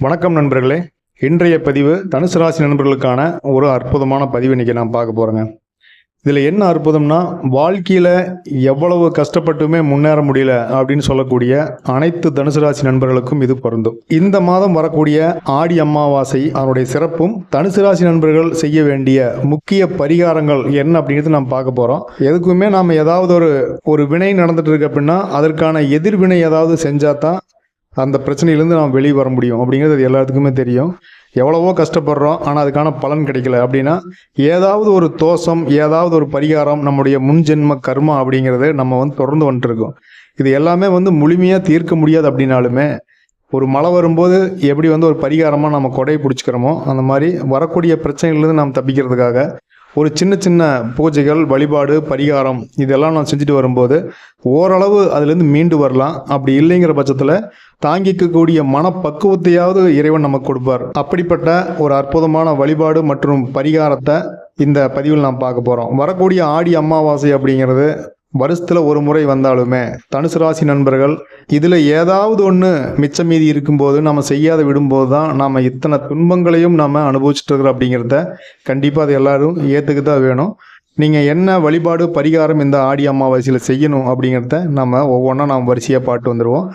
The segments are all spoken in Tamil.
வணக்கம் நண்பர்களே. இன்றைய பதிவு தனுசு ராசி நண்பர்களுக்கான ஒரு அற்புதமான பதிவு இன்றைக்கி நான் பார்க்க போகிறேங்க இதில் என்ன அற்புதம்னா வாழ்க்கையில் எவ்வளவு கஷ்டப்பட்டுமே முன்னேற முடியல அப்படின்னு சொல்லக்கூடிய அனைத்து தனுசு ராசி நண்பர்களுக்கும் இது பொருந்தும். இந்த மாதம் வரக்கூடிய ஆடி அமாவாசை அதனுடைய சிறப்பும் தனுசு ராசி நண்பர்கள் செய்ய வேண்டிய முக்கிய பரிகாரங்கள் என்ன அப்படிங்கிறது நாம் பார்க்க போகிறோம் எதுக்குமே நாம் ஏதாவது ஒரு ஒரு வினை நடந்துட்டு இருக்கு அப்படின்னா அதற்கான எதிர்வினை ஏதாவது செஞ்சால் தான் அந்த பிரச்சனையிலேருந்து நாம் வெளியே வர முடியும் அப்படிங்கிறது அது எல்லாத்துக்குமே தெரியும். எவ்வளவோ கஷ்டப்படுறோம் ஆனால் அதுக்கான பலன் கிடைக்கல அப்படின்னா ஏதாவது ஒரு தோஷம் ஏதாவது ஒரு பரிகாரம் நம்முடைய முன்ஜென்ம கர்மா அப்படிங்கிறத நம்ம வந்து தொடர்ந்து வந்துட்டுருக்கோம். இது எல்லாமே வந்து முழுமையாக தீர்க்க முடியாது அப்படின்னாலுமே ஒரு மழை வரும்போது எப்படி வந்து ஒரு பரிகாரமாக நம்ம கொடையை பிடிச்சிக்கிறோமோ அந்த மாதிரி வரக்கூடிய பிரச்சனைகள்லேருந்து நாம் தப்பிக்கிறதுக்காக ஒரு சின்ன சின்ன பூஜைகள் வழிபாடு பரிகாரம் இதெல்லாம் நான் செஞ்சுட்டு வரும்போது ஓரளவு அதுலேருந்து மீண்டு வரலாம். அப்படி இல்லைங்கிற பட்சத்தில் தாங்கிக்கக்கூடிய மனப்பக்குவத்தையாவது இறைவன் நமக்கு கொடுப்பார். அப்படிப்பட்ட ஒரு அற்புதமான வழிபாடு மற்றும் பரிகாரத்தை இந்த பதிவில் நாம் பார்க்க போகிறோம் வரக்கூடிய ஆடி அமாவாசை அப்படிங்கிறது வருஷத்தில் ஒரு முறை வந்தாலுமே தனுசு ராசி நண்பர்கள் இதில் ஏதாவது ஒன்று மிச்சம் மீதி இருக்கும்போது நம்ம செய்யாத விடும்போது தான் நாம் இத்தனை துன்பங்களையும் நாம் அனுபவிச்சுட்டு இருக்கிறோம் அப்படிங்கிறத கண்டிப்பாக அது எல்லோரும் ஏற்றுக்க தான் வேணும். நீங்கள் என்ன வழிபாடு பரிகாரம் இந்த ஆடி அமாவாசையில் செய்யணும் அப்படிங்கிறத நம்ம ஒவ்வொன்றா நாம் வரிசையாக பாட்டு வந்துடுவோம்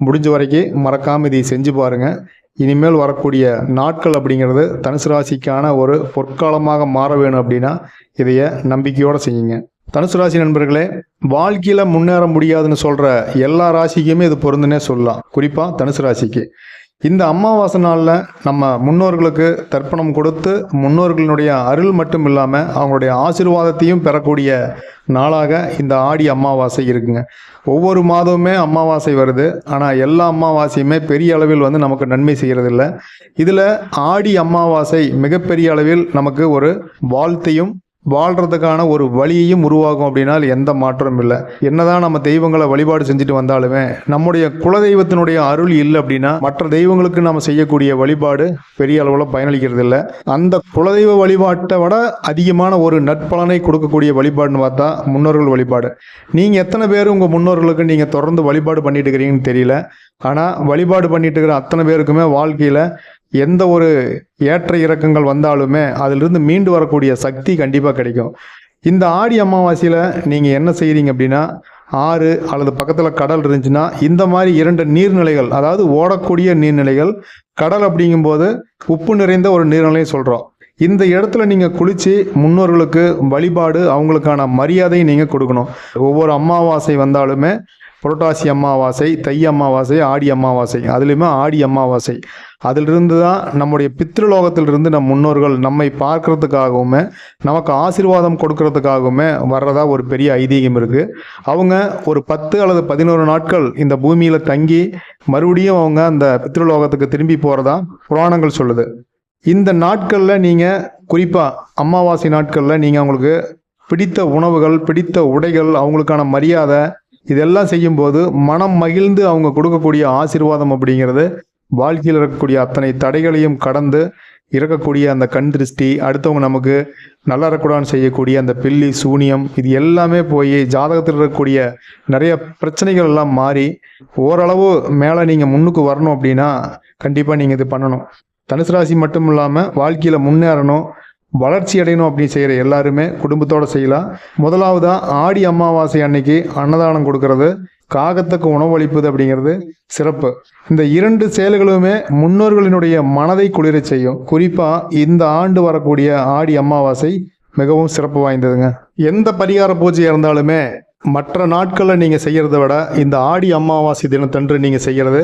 முடிஞ்ச வரைக்கும் மறக்காமல் இதை செஞ்சு பாருங்கள் இனிமேல் வரக்கூடிய நாட்கள் அப்படிங்கிறது தனுசு ராசிக்கான ஒரு பொற்காலமாக மாற வேணும் அப்படின்னா இதைய நம்பிக்கையோடு செய்யுங்க. தனுசு ராசி நண்பர்களே வாழ்க்கையில் முன்னேற முடியாதுன்னு சொல்கிற எல்லா ராசிக்குமே இது பொருந்துனே சொல்லலாம். குறிப்பாக தனுசு ராசிக்கு. இந்த அமாவாசை நாளில் நம்ம முன்னோர்களுக்கு தர்ப்பணம் கொடுத்து முன்னோர்களினுடைய அருள் மட்டும் இல்லாமல் அவங்களுடைய ஆசீர்வாதத்தையும் பெறக்கூடிய நாளாக இந்த ஆடி அமாவாசை இருக்குங்க. ஒவ்வொரு மாதமுமே அமாவாசை வருது. ஆனால் எல்லா அமாவாசையுமே பெரிய அளவில் வந்து நமக்கு நன்மை செய்கிறதில்ல இதில் ஆடி அமாவாசை மிகப்பெரிய அளவில் நமக்கு ஒரு வாழ்த்தையும் வாழ்கிறதுக்கான ஒரு வழியையும் உருவாகும் அப்படின்னா எந்த மாற்றமும் இல்லை. என்னதான் நம்ம தெய்வங்களை வழிபாடு செஞ்சுட்டு வந்தாலுமே நம்முடைய குலதெய்வத்தினுடைய அருள் இல்லை அப்படின்னா மற்ற தெய்வங்களுக்கு நம்ம செய்யக்கூடிய வழிபாடு பெரிய அளவில் பயனளிக்கிறது இல்லை. அந்த குலதெய்வ வழிபாட்டை விட அதிகமான ஒரு நட்பலனை கொடுக்கக்கூடிய வழிபாடுன்னு பார்த்தா முன்னோர்கள் வழிபாடு. நீங்கள் எத்தனை பேர் உங்கள் முன்னோர்களுக்கு நீங்கள் தொடர்ந்து வழிபாடு பண்ணிட்டு இருக்கிறீங்கன்னு தெரியல. ஆனால் வழிபாடு பண்ணிட்டு இருக்கிற அத்தனை பேருக்குமே வாழ்க்கையில் எந்த ஒரு ஏற்ற இறக்கங்கள் வந்தாலுமே அதிலிருந்து மீண்டு வரக்கூடிய சக்தி கண்டிப்பாக கிடைக்கும். இந்த ஆடி அமாவாசையில் நீங்கள் என்ன செய்கிறீங்க அப்படின்னா ஆறு அல்லது பக்கத்தில் கடல் இருந்துச்சுன்னா இந்த மாதிரி இரண்டு நீர்நிலைகள் அதாவது ஓடக்கூடிய நீர்நிலைகள் கடல் அப்படிங்கும்போது உப்பு நிறைந்த ஒரு நீர்நிலையை சொல்கிறோம் இந்த இடத்துல நீங்கள் குளித்து முன்னோர்களுக்கு வழிபாடு அவங்களுக்கான மரியாதையை நீங்கள் கொடுக்கணும். ஒவ்வொரு அமாவாசை வந்தாலுமே புரட்டாசி அமாவாசை தை அமாவாசை ஆடி அமாவாசை. அதுலேயுமே ஆடி அமாவாசை. அதிலிருந்து தான் நம்முடைய பித்ருலோகத்திலிருந்து நம் முன்னோர்கள் நம்மை பார்க்கறதுக்காகவுமே நமக்கு ஆசீர்வாதம் கொடுக்கறதுக்காகவுமே வர்றதா ஒரு பெரிய ஐதீகம் இருக்குது அவங்க ஒரு பத்து அல்லது பதினோரு நாட்கள் இந்த பூமியில் தங்கி மறுபடியும் அவங்க அந்த பித்ருலோகத்துக்கு திரும்பி போகிறதா புராணங்கள் சொல்லுது. இந்த நாட்களில் நீங்கள் குறிப்பாக அமாவாசை நாட்களில் நீங்கள் அவங்களுக்கு பிடித்த உணவுகள் பிடித்த உடைகள் அவங்களுக்கான மரியாதை இதெல்லாம் செய்யும்போது மனம் மகிழ்ந்து அவங்க கொடுக்கக்கூடிய ஆசீர்வாதம் அப்படிங்கிறது வாழ்க்கையில் இருக்கக்கூடிய அத்தனை தடைகளையும் கடந்து இறக்கக்கூடிய அந்த கண் திருஷ்டி அடுத்தவங்க நமக்கு நல்லா இருக்கக்கூடாதுன்னு செய்யக்கூடிய அந்த பில்லி சூனியம் இது எல்லாமே போய் ஜாதகத்தில் இருக்கக்கூடிய நிறைய பிரச்சனைகள் எல்லாம் மாறி ஓரளவு மேலே நீங்கள் முன்னுக்கு வரணும் அப்படின்னா கண்டிப்பாக நீங்கள் இது பண்ணணும். தனுசு ராசி மட்டும் இல்லாமல் வாழ்க்கையில் முன்னேறணும். வளர்ச்சி அடையணும் அப்படின்னு செய்கிற எல்லாருமே குடும்பத்தோடு செய்யலாம். முதலாவதாக ஆடி அமாவாசை அன்னைக்கு அன்னதானம் கொடுக்கறது காகத்துக்கு உணவளிப்பது அப்படிங்கிறது சிறப்பு. இந்த இரண்டு செயல்களுமே முன்னோர்களினுடைய மனதை குளிர செய்யும். குறிப்பாக இந்த ஆண்டு வரக்கூடிய ஆடி அமாவாசை மிகவும் சிறப்பு வாய்ந்ததுங்க. எந்த பரிகார பூஜை இருந்தாலுமே மற்ற நாட்களில் நீங்கள் செய்கிறத விட இந்த ஆடி அமாவாசை தினத்தன்று நீங்கள் செய்கிறது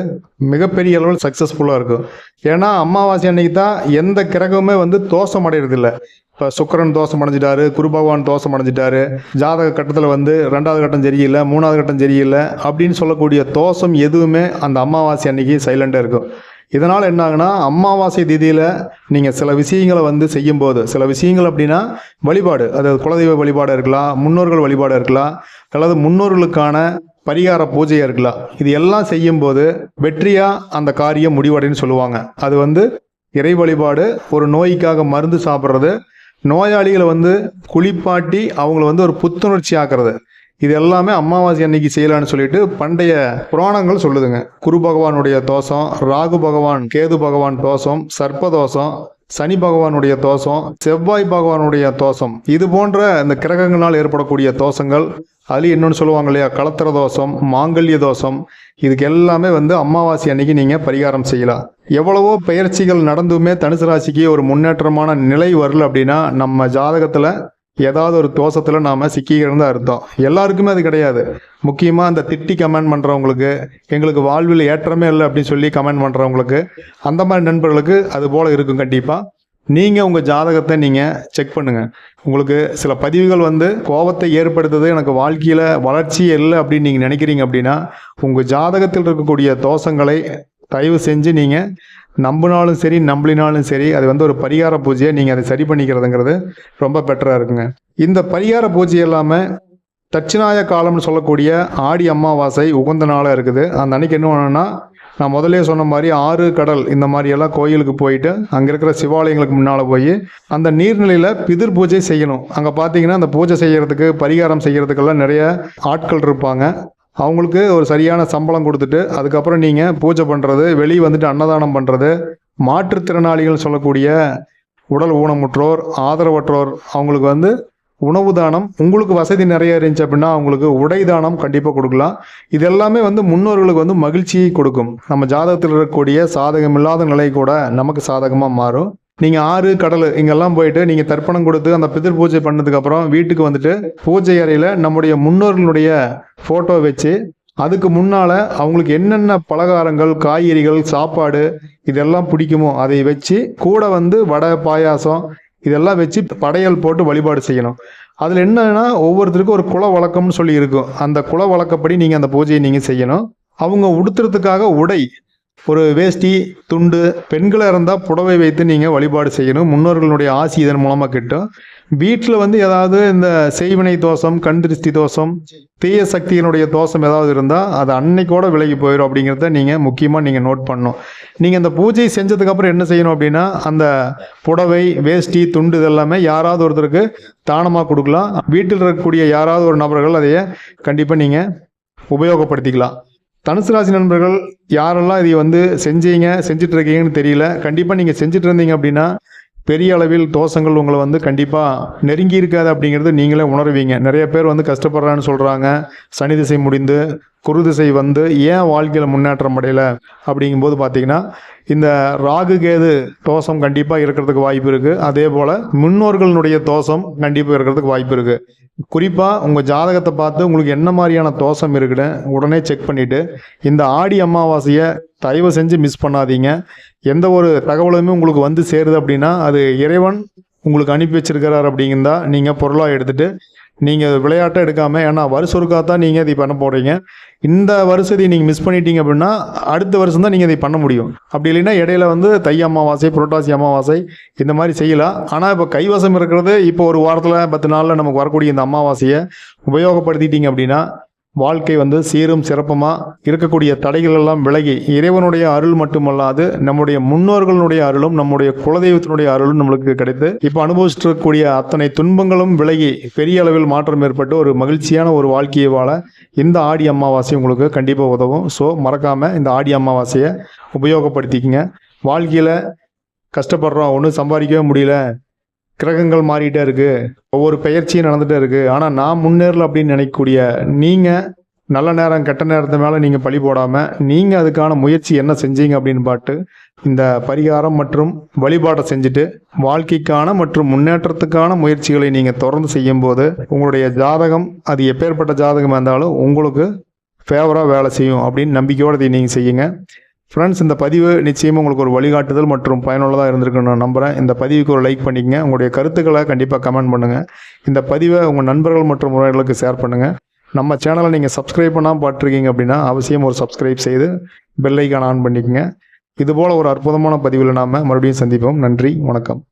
மிகப்பெரிய அளவில் சக்ஸஸ்ஃபுல்லாக இருக்கும். ஏன்னா அமாவாசை அன்னைக்கு தான் எந்த கிரகமுமே வந்து தோஷம் அடையிறதில்ல. இப்போ சுக்கரன் தோஷம் அடைஞ்சிட்டாரு குரு பகவான் தோஷம் அடைஞ்சிட்டாரு ஜாதக கட்டத்தில் வந்து ரெண்டாவது கட்டம் சரியில்லை மூணாவது கட்டம் சரியில்லை அப்படின்னு சொல்லக்கூடிய தோஷம் எதுவுமே அந்த அமாவாசை அன்னைக்கு சைலண்டாக இருக்கும். இதனால் என்ன அமாவாசை திதியில் நீங்கள் சில விஷயங்களை வந்து செய்யும்போது சில விஷயங்கள் அப்படின்னா வழிபாடு அதாவது குலதெய்வ வழிபாடு இருக்கலாம் முன்னோர்கள் வழிபாடு இருக்கலாம் அல்லது முன்னோர்களுக்கான பரிகார பூஜையாக இருக்கலாம். இது எல்லாம் செய்யும்போது வெற்றியாக அந்த காரியம் முடிவடைன்னு சொல்லுவாங்க. அது வந்து இறை வழிபாடு ஒரு நோய்க்காக மருந்து சாப்பிட்றது நோயாளிகளை வந்து குளிப்பாட்டி அவங்கள வந்து ஒரு புத்துணர்ச்சி ஆக்குறது. இது எல்லாமே அமாவாசை அன்னைக்கு செய்யலாம்னு சொல்லிட்டு பண்டைய புராணங்கள் சொல்லுதுங்க. குரு பகவானுடைய தோஷம் ராகு பகவான் கேது பகவான் தோஷம் சர்ப்ப தோஷம் சனி பகவானுடைய தோஷம் செவ்வாய் பகவானுடைய தோஷம். இது போன்ற இந்த கிரகங்களால் ஏற்படக்கூடிய தோஷங்கள் அதுலேயும் இன்னொன்று சொல்லுவாங்க இல்லையா? களத்திர தோஷம் மாங்கல்ய தோஷம் இதுக்கு எல்லாமே வந்து அமாவாசை அன்னைக்கு நீங்கள் பரிகாரம் செய்யலாம். எவ்வளவோ பயிற்சிகள் நடந்துமே தனுசு ராசிக்கு ஒரு முன்னேற்றமான நிலை வரல அப்படின்னா நம்ம ஜாதகத்தில் ஏதாவது ஒரு தோஷத்தில் நாம் சிக்கிக்கிறதா அர்த்தம். எல்லாருக்குமே அது கிடையாது. முக்கியமாக அந்த திட்டி கமெண்ட் பண்ணுறவங்களுக்கு எங்களுக்கு வாழ்வில் ஏற்றமே இல்லை அப்படின்னு சொல்லி கமெண்ட் பண்ணுறவங்களுக்கு அந்த மாதிரி நண்பர்களுக்கு அது போல் இருக்கும் கண்டிப்பாக நீங்கள் உங்கள் ஜாதகத்தை நீங்கள் செக் பண்ணுங்கள் உங்களுக்கு சில பதிவுகள் வந்து கோபத்தை ஏற்படுத்துது எனக்கு வாழ்க்கையில் வளர்ச்சி இல்லை அப்படின்னு நீங்கள் நினைக்கிறீங்க அப்படின்னா உங்கள் ஜாதகத்தில் இருக்கக்கூடிய தோஷங்களை தயவு செஞ்சு நீங்கள் நம்பினாலும் சரி நம்பளினாலும் சரி அது வந்து ஒரு பரிகார பூஜையை நீங்கள் அதை சரி பண்ணிக்கிறதுங்கிறது ரொம்ப பெட்டராக இருக்குங்க. இந்த பரிகார பூஜை இல்லாமல் தட்சிணாய காலம்னு சொல்லக்கூடிய ஆடி அமாவாசை உகந்த நாளாக இருக்குது. அந்த அன்னைக்கு என்ன பண்ணணும்னா நான் முதல்ல சொன்ன மாதிரி ஆறு கடல் இந்த மாதிரி எல்லாம் கோயிலுக்கு போயிட்டு அங்கே இருக்கிற சிவாலயங்களுக்கு முன்னால் போய் அந்த நீர்நிலையில் பிதிர் பூஜை செய்யணும். அங்கே பார்த்தீங்கன்னா அந்த பூஜை செய்கிறதுக்கு பரிகாரம் செய்கிறதுக்கெல்லாம் நிறைய ஆட்கள் இருப்பாங்க. அவங்களுக்கு ஒரு சரியான சம்பளம் கொடுத்துட்டு அதுக்கப்புறம் நீங்கள் பூஜை பண்ணுறது வெளியே வந்துட்டு அன்னதானம் பண்ணுறது மாற்றுத்திறனாளிகள் சொல்லக்கூடிய உடல் ஊனமுற்றோர் ஆதரவற்றோர் அவங்களுக்கு வந்து உணவு தானம் உங்களுக்கு வசதி நிறைய இருந்துச்சு அப்படின்னா அவங்களுக்கு உடை தானம் கண்டிப்பாக கொடுக்கலாம். இது எல்லாமே வந்து முன்னோர்களுக்கு வந்து மகிழ்ச்சியை கொடுக்கும். நம்ம ஜாதகத்தில் இருக்கக்கூடிய சாதகம் இல்லாத நிலை கூட நமக்கு சாதகமாக மாறும். நீங்கள் ஆறு கடல் இங்கெல்லாம் போயிட்டு நீங்கள் தர்ப்பணம் கொடுத்து அந்த பிதிர் பூஜை பண்ணதுக்கப்புறம் வீட்டுக்கு வந்துட்டு பூஜை அறையில் நம்முடைய முன்னோர்களுடைய ஃபோட்டோ வச்சு அதுக்கு முன்னால் அவங்களுக்கு என்னென்ன பலகாரங்கள் காய்கறிகள் சாப்பாடு இதெல்லாம் பிடிக்குமோ அதை வச்சு கூட வந்து வடை பாயாசம் இதெல்லாம் வச்சு படையல் போட்டு வழிபாடு செய்யணும். அதில் என்னன்னா ஒவ்வொருத்தருக்கும் ஒரு குல வழக்கம்னு சொல்லி இருக்கும். அந்த குல வழக்கப்படி நீங்கள் அந்த பூஜையை நீங்கள் செய்யணும். அவங்க உடுத்துறதுக்காக உடை ஒரு வேஷ்டி துண்டு பெண்களாக இருந்தால் புடவை வைத்து நீங்கள் வழிபாடு செய்யணும். முன்னோர்களுடைய ஆசி இதன் மூலமாக கிட்டும். வீட்டில் வந்து ஏதாவது இந்த செய்வினை தோஷம் கண் திருஷ்டி தோஷம் தீய சக்தியினுடைய தோஷம் ஏதாவது இருந்தால் அது அன்னைக்கோட விலகி போயிடும் அப்படிங்கிறத நீங்கள் முக்கியமாக நீங்கள் நோட் பண்ணணும். நீங்கள் இந்த பூஜை செஞ்சதுக்கப்புறம் என்ன செய்யணும் அப்படின்னா அந்த புடவை வேஷ்டி துண்டு இதெல்லாமே யாராவது ஒருத்தருக்கு தானமாக கொடுக்கலாம். வீட்டில் இருக்கக்கூடிய யாராவது ஒரு நபர்கள் அதையே கண்டிப்பாக நீங்கள் உபயோகப்படுத்திக்கலாம். தனுசு ராசி நண்பர்கள் யாரெல்லாம் இதை வந்து செஞ்சீங்க செஞ்சுட்டு இருக்கீங்கன்னு தெரியல கண்டிப்பாக நீங்கள் செஞ்சுட்டு இருந்தீங்க அப்படின்னா பெரிய அளவில் தோஷங்கள் உங்களை வந்து கண்டிப்பாக நெருங்கி இருக்காது அப்படிங்கிறது நீங்களே உணர்வீங்க. நிறைய பேர் வந்து கஷ்டப்படுறான்னு சொல்கிறாங்க சனி திசை முடிந்து குருதிசை வந்து ஏன் வாழ்க்கையில் முன்னேற்றம் அடையல அப்படிங்கும்போது பார்த்தீங்கன்னா இந்த ராகு கேது தோஷம் கண்டிப்பாக இருக்கிறதுக்கு வாய்ப்பு இருக்குது அதே போல் முன்னோர்களுடைய தோஷம் கண்டிப்பாக இருக்கிறதுக்கு வாய்ப்பு இருக்குது குறிப்பாக உங்கள் ஜாதகத்தை பார்த்து உங்களுக்கு என்ன மாதிரியான தோஷம் இருக்குன்னு உடனே செக் பண்ணிவிட்டு இந்த ஆடி அமாவாசையை தயவு செஞ்சு மிஸ் பண்ணாதீங்க. எந்த ஒரு தகவலுமே உங்களுக்கு வந்து சேருது அப்படின்னா அது இறைவன் உங்களுக்கு அனுப்பி வச்சிருக்கிறார் அப்படிங்கிறதா நீங்கள் பொருளாக எடுத்துகிட்டு நீங்கள் விளையாட்டை எடுக்காமல் ஏன்னா வருஷருக்காக தான் நீங்கள் இதை பண்ண போகிறீங்க இந்த வருஷத்தை நீங்கள் மிஸ் பண்ணிட்டீங்க அப்படின்னா அடுத்த வருஷம் தான் நீங்கள் இதை பண்ண முடியும். அப்படி இல்லைன்னா இடையில வந்து தை அமாவாசை புரட்டாசி அமாவாசை இந்த மாதிரி செய்யலாம். ஆனால் இப்போ கைவசம் இருக்கிறது இப்போ ஒரு வாரத்தில் பத்து நாளில் நமக்கு வரக்கூடிய இந்த அமாவாசையை உபயோகப்படுத்திட்டீங்க அப்படின்னா வாழ்க்கை வந்து சீரும் சிறப்புமாக இருக்கக்கூடிய தடைகள் எல்லாம் விலகி இறைவனுடைய அருள் மட்டுமல்லாது நம்முடைய முன்னோர்களுடைய அருளும் நம்முடைய குலதெய்வத்தினுடைய அருளும் நம்மளுக்கு கிடைத்து இப்போ அனுபவிச்சுட்டு இருக்கக்கூடிய அத்தனை துன்பங்களும் விலகி பெரிய அளவில் மாற்றம் ஏற்பட்டு ஒரு மகிழ்ச்சியான ஒரு வாழ்க்கையை வாழ இந்த ஆடி அமாவாசை உங்களுக்கு கண்டிப்பாக உதவும். ஸோ மறக்காமல் இந்த ஆடி அமாவாசையை உபயோகப்படுத்திக்கங்க. வாழ்க்கையில் கஷ்டப்படுறோம் ஒன்றும் சம்பாதிக்கவே முடியல கிரகங்கள் மாறிட்டே இருக்கு. ஒவ்வொரு பெயர்ச்சியும் நடந்துகிட்டே இருக்கு. ஆனால் நான் முன்னேறல அப்படின்னு நினைக்கக்கூடிய நீங்கள் நல்ல நேரம் கெட்ட நேரத்து மேலே நீங்கள் பழி போடாமல் நீங்கள் அதுக்கான முயற்சி என்ன செஞ்சீங்க அப்படின்னு பாட்டு இந்த பரிகாரம் மற்றும் வழிபாட்டை செஞ்சுட்டு வாழ்க்கைக்கான மற்றும் முன்னேற்றத்துக்கான முயற்சிகளை நீங்கள் தொடர்ந்து செய்யும்போது உங்களுடைய ஜாதகம் அது எப்பேற்பட்ட ஜாதகமாக இருந்தாலும் உங்களுக்கு ஃபேவராக வேலை செய்யும் அப்படின்னு நம்பிக்கையோடு இதை நீங்கள் செய்யுங்க. ஃப்ரெண்ட்ஸ் இந்த பதிவு நிச்சயமாக உங்களுக்கு ஒரு வழிகாட்டுதல் மற்றும் பயனுள்ளதாக இருந்திருக்குன்னு நான் நம்புகிறேன் இந்த பதிவுக்கு ஒரு லைக் பண்ணிக்கங்க. உங்களுடைய கருத்துக்களை கண்டிப்பாக கமெண்ட் பண்ணுங்கள் இந்த பதிவை உங்கள் நண்பர்கள் மற்றும் உறவினர்களுக்கு ஷேர் பண்ணுங்கள் நம்ம சேனலை நீங்கள் சப்ஸ்கிரைப் பண்ணாமல் பார்த்துருக்கீங்க அப்படின்னா அவசியம் ஒரு சப்ஸ்கிரைப் செய்து பெல் ஆன் பண்ணிக்கங்க. இதுபோல் ஒரு அற்புதமான பதிவில் நாம் மறுபடியும் சந்திப்போம். நன்றி வணக்கம்.